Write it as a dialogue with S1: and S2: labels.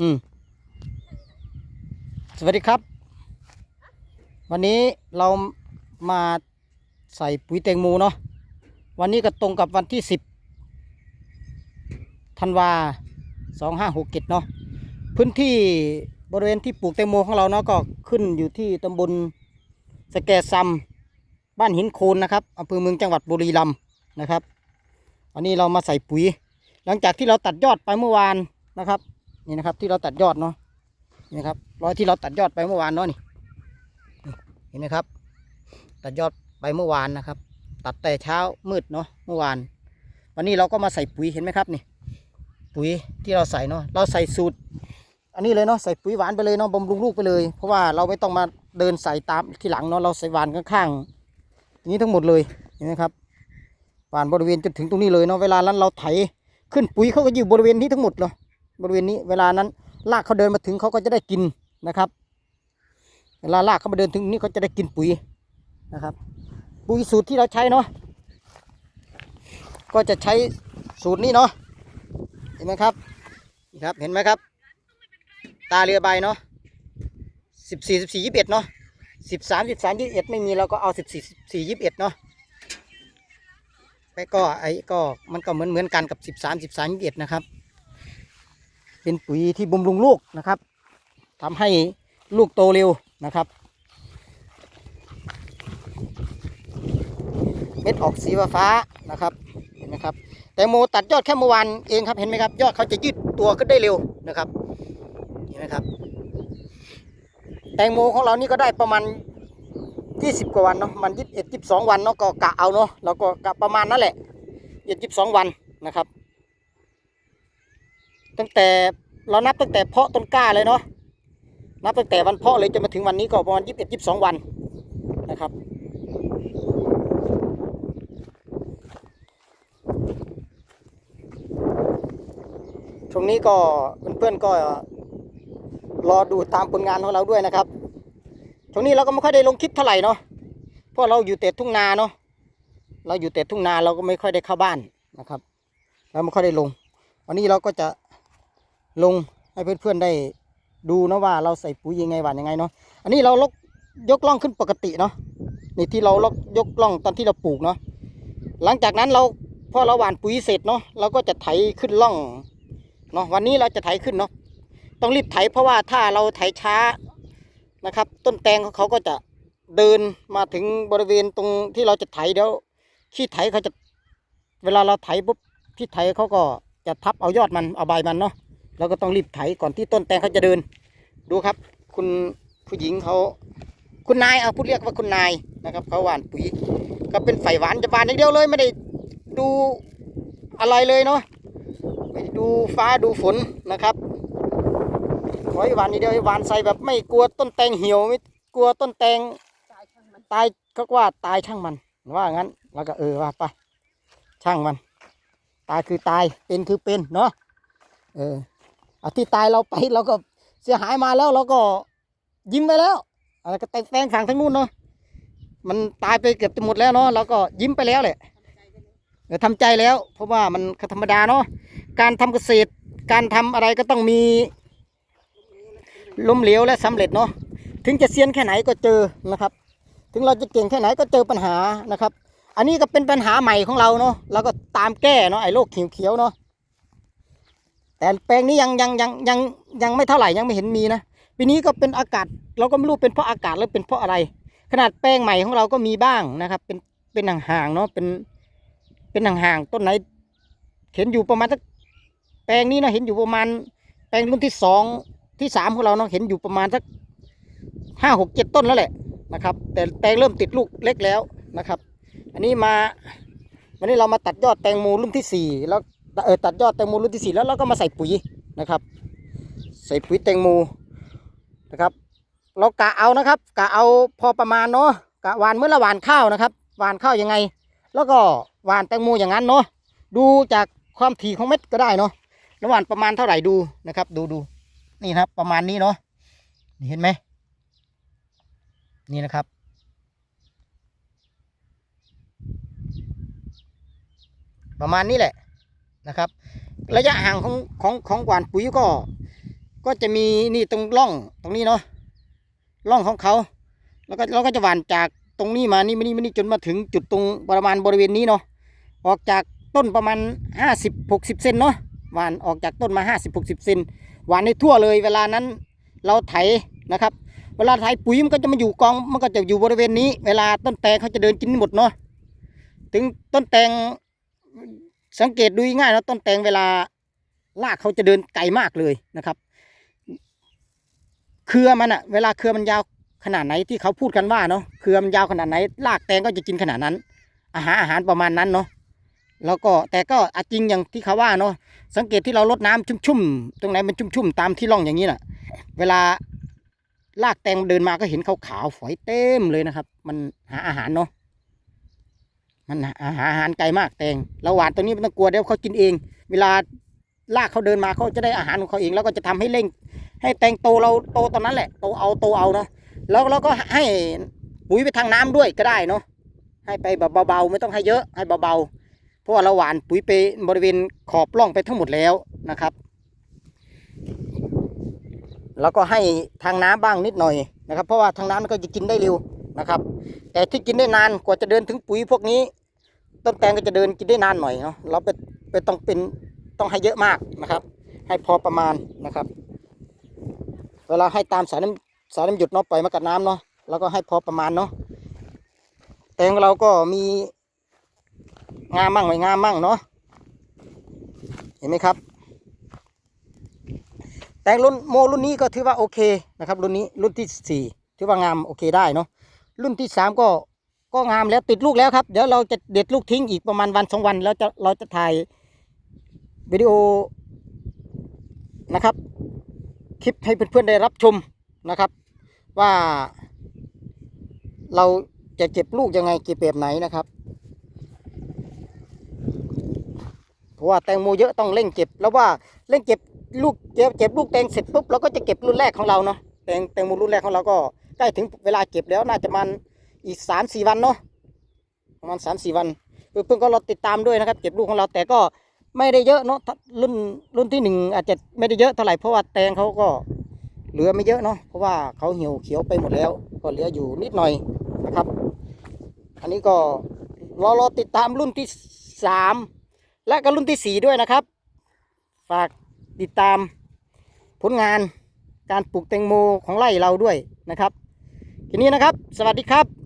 S1: อืม สวัสดีครับ วันนี้เรามาใส่ปุ๋ยแตงโมเนาะ วันนี้ก็ตรงกับวันที่สิบธันวาสองห้าหกเจ็ดเนาะ พื้นที่บริเวณที่ปลูกแตงโมของเราเนาะก็ขึ้นอยู่ที่ตำบลสแกซัมบ้านหินโคนนะครับอำเภอเมืองจังหวัดบุรีรัมย์นะครับวันนี้เรามาใส่ปุ๋ย หลังจากที่เราตัดยอดไปเมื่อวานนะครับ นี่นะครับ ที่เราตัดยอดเนาะนี่ครับรอยที่เราตัดยอดไปเมื่อวานเนาะนี่นี่เห็นไหมครับ ตัดยอดไปเมื่อวานนะครับ ตัดแต่เช้ามืดเนาะเมื่อวาน วันนี้เราก็มาใส่ปุ๋ยเห็นไหมครับนี่ ปุ๋ยที่เราใส่เนาะเราใส่สูตร อันนี้เลยเนาะใส่ปุ๋ยหวานไปเลยเนาะบำรุงลูกไปเลย เพราะว่าเราไม่ต้องมาเดินใส่ตามที่หลังเนาะเราใส่หวานข้างๆอย่างนี้ทั้งหมดเลยเห็นไหมครับหวานบริเวณจนถึงตรงนี้เลยเนาะเวลานั้นเราไถขึ้นปุ๋ยเขาก็อยู่บริเวณนี้ทั้งหมดเนาะ บริเวณนี้เวลานั้นรากเขาเดินมาถึงเขาก็จะได้กินนะครับ เวลารากเขามาเดินถึงนี้เขาจะได้กินปุ๋ยนะครับ ปุ๋ยสูตรที่เราใช้เนาะก็จะใช้สูตรนี้เนาะเห็นไหมครับนี่ครับเห็นไหมครับ ตาเรือใบเนาะสิบสี่สิบสี่ยี่สิบเอ็ดเนาะสิบสามสิบสามยี่สิบเอ็ดไม่มีเราก็เอาสิบสี่สิบสี่ยี่สิบเอ็ดเนาะไปก็ไอ้ก็มันก็เหมือนเหมือนกันกับสิบสามสิบสามยี่สิบเอ็ดนะครับ เป็นปุ๋ยที่บำรุงลูกนะครับทำให้ลูกโตเร็วนะครับเม็ดออกสีฟ้านะครับเห็นไหมครับแตงโมตัดยอดแค่เมื่อวานเองครับเห็นไหมครับ ยอดเขาจะยืดตัวขึ้นได้เร็วนะครับเห็นไหมครับ แตงโมของเรานี่ก็ได้ประมาณยี่สิบกว่าวันเนาะมันยี่สิบเอ็ดยี่สิบสองวันเนาะก็กะเอาเนาะเราก็กะประมาณนั่นแหละยี่สิบสองวันนะครับ ตั้งแต่เรานับตั้งแต่เพาะต้นกล้าเลยเนาะนับตั้งแต่วันเพาะเลยจนมาถึงวันนี้ก็ประมาณยี่สิบเอ็ดยี่สิบสองวันนะครับช่วงนี้ก็เพื่อนๆก็รอดูตามผลงานของเราด้วยนะครับช่วงนี้เราก็ไม่ค่อยได้ลงคลิปเท่าไหร่เนาะเพราะเราอยู่แต่ทุ่งนาเนาะเราอยู่แต่ทุ่งนาเราก็ไม่ค่อยได้เข้าบ้านนะครับ เราไม่ค่อยได้ลง วันนี้เราก็จะ ลงให้เพื่อนๆได้ดูนะว่าเราใส่ปุ๋ยยังไงหวานยังไงเนาะอันนี้เราลกยกล่องขึ้นปกติเนาะนี่ที่เราลกยกล่องตอนที่เราปลูกเนาะหลังจากนั้นเราพอเราหว่านปุ๋ยเสร็จเนาะเราก็จะไถขึ้นล่องเนาะวันนี้เราจะไถขึ้นเนาะต้องรีบไถเพราะว่าถ้าเราไถช้านะครับ ต้นแตงเขาเขาก็จะเดินมาถึงบริเวณตรงที่เราจะไถเดี๋ยวขี้ไถเขาจะเวลาเราไถปุ๊บขี้ไถเขาก็จะทับเอายอดมันเอาใบมันเนาะ เราก็ต้องรีบไถก่อนที่ต้นแตงเขาจะเดิน ดูครับ คุณผู้หญิงเขาคุณนายเอาพูดเรียกว่าคุณนายนะครับเขาหว่านปุ๋ยก็เป็นไฟหวานจะหวานอย่างเดียวเลยไม่ได้ดูอะไรเลยเนาะไปดูฟ้าดูฝนนะครับขอให้หวานนี่เดียวให้หวานใส่แบบไม่กลัวต้นแตงเหี่ยวไม่กลัวต้นแตงตายก็ว่าตายช่างมันว่างั้นแล้วก็เออว่าไปช่างมัน ตายคือตายเป็นคือเป็นเนาะเออ เอาที่ตายเราไปเราก็เสียหายมาแล้วเราก็ยิ้มไปแล้วอะไรก็แต่แตงฝั่งทั้งนู้นเนาะมันตายไปเกือบจะหมดแล้วเนาะเราก็ยิ้มไปแล้วแหละเออทำใจแล้ว เพราะว่ามันธรรมดาเนาะการทำเกษตร การทำอะไรก็ต้องมีล้มเหลวและสำเร็จเนาะถึงจะเซียนแค่ไหนก็เจอนะครับ ถึงเราจะเก่งแค่ไหนก็เจอปัญหานะครับ อันนี้ก็เป็นปัญหาใหม่ของเราเนาะเราก็ตามแก้เนาะไอ้โรคเขียวๆเนาะ แต่แปลงนี้ยังยังยังยังยังไม่เท่าไหร่ยังไม่เห็นมีนะปีนี้ก็เป็นอากาศ เราก็ไม่รู้เป็นเพราะอากาศหรือเป็นเพราะอะไร ขนาดแปลงใหม่ของเราก็มีบ้างนะครับ เป็นเป็นห่างๆเนาะเป็นเป็นห่างๆต้นไหน เห็นอยู่ประมาณสักแปลงนี้เนาะเห็นอยู่ประมาณ แปลงรุ่นที่สองที่สามของเราเนาะเห็นอยู่ประมาณสักห้าหกเจ็ดต้นแล้วแหละนะครับ แต่แตงเริ่มติดลูกเล็กแล้วนะครับ อันนี้มาวันนี้เรามาตัดยอดแตงโมรุ่นที่สี่แล้ว เออตัดยอดแตงโมรุ่นที่สี่แล้วเราก็มาใส่ปุ๋ยนะครับ ใส่ปุ๋ยแตงโมนะครับ เรากะเอานะครับกะเอาพอประมาณเนาะกะหวานเมื่อละหวานข้าวนะครับหวานข้าวยังไง แล้วก็หวานแตงโมอย่างนั้นเนาะดูจากความถี่ของเม็ดก็ได้เนาะแล้วหวานประมาณเท่าไหร่ดูนะครับ ดูดูนี่นะครับ ประมาณนี้เนาะนี่เห็นไหมนี่นะครับ ประมาณนี้แหละ นะครับ ระยะห่างของของของหวานปุ๋ยก็ ก็จะมีนี่ตรงร่องตรงนี้เนาะร่องของเขา แล้วก็เราก็จะหว่านจากตรงนี้มานี่มานี่มานี่จนมาถึงจุดตรงประมาณบริเวณนี้เนาะออกจากต้นประมาณห้าสิบหกสิบเซนเนาะหว่านออกจากต้นมาห้าสิบหกสิบเซนหว่านในทั่วเลยเวลานั้นเราไถนะครับ เวลาไถปุ๋ยมันก็จะมาอยู่กองมันก็จะอยู่บริเวณนี้ เวลาต้นแตงเขาจะเดินกินหมดเนาะถึงต้นแตง สังเกตดูง่ายเนาะต้นแตงเวลารากเขาจะเดินไกลมากเลยนะครับ เครือมันอะเวลาเครือมันยาวขนาดไหนที่เขาพูดกันว่าเนาะเครือมันยาวขนาดไหนรากแตงก็จะกินขนาดนั้น อาหารอาหารประมาณนั้นเนาะแล้วก็แต่ก็อาจริงอย่างที่เขาว่าเนาะสังเกตที่เราลดน้ำชุ่มๆตรงไหนมันชุ่มๆตามที่ร่องอย่างนี้น่ะ เวลารากแตงเดินมาก็เห็นขาวๆฝอยเต็มเลยนะครับ มันหาอาหารเนาะ มันหาอาหารไกลมากแตงเราหวานตรงนี้ไม่ต้องกลัวเดี๋ยวเขากินเอง เวลารากเขาเดินมาเขาจะได้อาหารของเขาเอง แล้วก็จะทำให้เร่ง ให้แตงโตเราโตตอนนั้นแหละโตเอาโตเอาเนาะแล้วเราก็ให้ปุ๋ยไปทางน้ำด้วยก็ได้เนาะให้ไปแบบเบาๆไม่ต้องให้เยอะให้เบาๆเพราะว่าเราหวานปุ๋ยไปบริเวณขอบร่องไปทั้งหมดแล้วนะครับ แล้วก็ให้ทางน้ำบ้างนิดหน่อยนะครับ เพราะว่าทางน้ำมันก็จะกินได้เร็ว นะครับ แต่ที่กินได้นานกว่าจะเดินถึงปุ๋ยพวกนี้ ต้นแตงก็จะเดินกินได้นานหน่อยเนาะเราไปไปต้องเป็นต้องให้เยอะมากนะครับ ให้พอประมาณนะครับ เวลาให้ตามสายน้ำสายน้ำหยุดเนาะปล่อยมากับน้ำเนาะแล้วก็ให้พอประมาณเนาะแตงเราก็มีงามมั่งไม่งามมั่งเนาะเห็นไหมครับ แต่รุ่นโมรุ่นนี้ก็ถือว่าโอเคนะครับ รุ่นนี้รุ่นที่สี่ถือว่างามโอเคได้เนาะ รุ่นที่สามก็ก็งามแล้วติดลูกแล้วครับเดี๋ยวเราจะเด็ดลูกทิ้งอีกประมาณวันสองวันแล้วจะเราจะถ่ายวิดีโอนะครับ คลิปให้เพื่อนๆได้รับชมนะครับ ว่า เราจะเก็บลูกยังไงเก็บแบบไหนนะครับเพราะว่าแตงโมเยอะต้องเร่งเก็บ แล้วว่าเร่งเก็บลูกเก็บเก็บลูกแตงเสร็จปุ๊บเราก็จะเก็บรุ่นแรกของเราเนาะแตงแตงโมรุ่นแรกของเราก็ ใกล้ถึงเวลาเก็บแล้วน่าจะมันอีกสามสี่วันเนาะประมาณสามสี่วันเพื่อนๆก็รอติดตามด้วยนะครับเก็บลูกของเราแต่ก็ไม่ได้เยอะเนาะรุ่นรุ่นที่หนึ่งอาจจะไม่ได้เยอะเท่าไหร่เพราะว่าแตงเขาก็เหลือไม่เยอะเนาะเพราะว่าเขาเหี่ยวเขียวไปหมดแล้ว ก็เหลืออยู่นิดหน่อยนะครับ อันนี้ก็รอรอติดตามรุ่นที่สามและก็รุ่นที่สี่ด้วยนะครับ ฝากติดตามผลงานการปลูกแตงโมของไร่เราด้วยนะครับ ทีนี้นะครับ สวัสดีครับ